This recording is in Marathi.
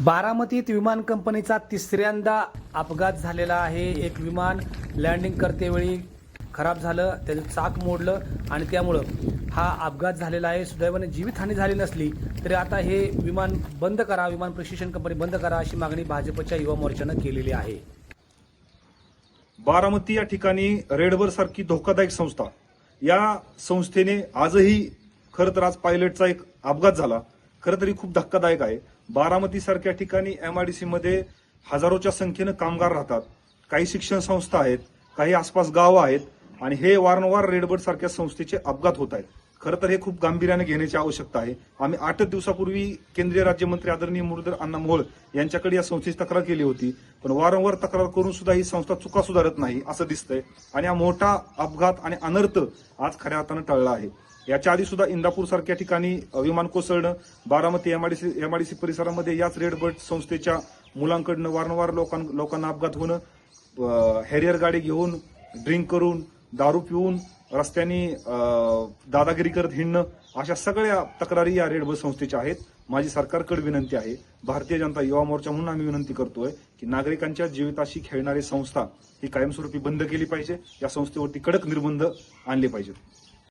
बारामतीत विमान कंपनीचा तिसऱ्यांदा अपघात झालेला आहे. एक विमान लँडिंग करतेवेळी खराब झालं त्याचं चाक मोडलं आणि त्यामुळं हा अपघात झालेला आहे. सुदैवाने जीवितहानी झाली नसली तरी आता हे विमान बंद करा विमान प्रशिक्षण कंपनी बंद करा अशी मागणी भाजपच्या युवा मोर्चानं केलेली आहे. बारामती या ठिकाणी रेडवर सारखी धोकादायक संस्था. या संस्थेने आजही खरं तर आज पायलटचा एक अपघात झाला. खरं तरी खूप धक्कादायक आहे. बारामती सारख्या ठिकाणी एमआयडीसी मध्ये हजारोच्या संख्येनं कामगार राहतात. काही शिक्षण संस्था आहेत काही आसपास गावं आहेत आणि हे वारंवार रेडबर्ड सारख्या संस्थेचे अपघात होत आहेत. खरं तर हे खूप गांभीर्याने घेण्याची आवश्यकता आहे. आम्ही आठच दिवसापूर्वी केंद्रीय राज्यमंत्री आदरणीय मुरलीधर अण्णा मोहोळ यांच्याकडे या संस्थेची तक्रार केली होती. पण वारंवार तक्रार करून सुद्धा ही संस्था चुका सुधारत नाही असं दिसतंय. आणि हा मोठा अपघात आणि अनर्थ आज खऱ्या अर्थानं टळला आहे. याच्या आधी सुद्धा इंदापूर सारख्या ठिकाणी विमान कोसळणं बारामती एमआयडीसी एमआयडीसी परिसरामध्ये याच रेडबर्ड संस्थेच्या मुलांकडनं वारंवार लोकां लोकांना अपघात होणं हॅरियर गाडी घेऊन ड्रिंक करून दारू पिऊन रस्त्याने दादागिरी करत हिंडणं अशा सगळ्या तक्रारी या रेड बस संस्थेच्या आहेत. माझी सरकारकडे विनंती आहे भारतीय जनता युवा मोर्चा म्हणून आम्ही विनंती करतोय की नागरिकांच्या जीविताशी खेळणारी संस्था ही कायमस्वरूपी बंद केली पाहिजे. या संस्थेवरती कडक निर्बंध आणले पाहिजेत.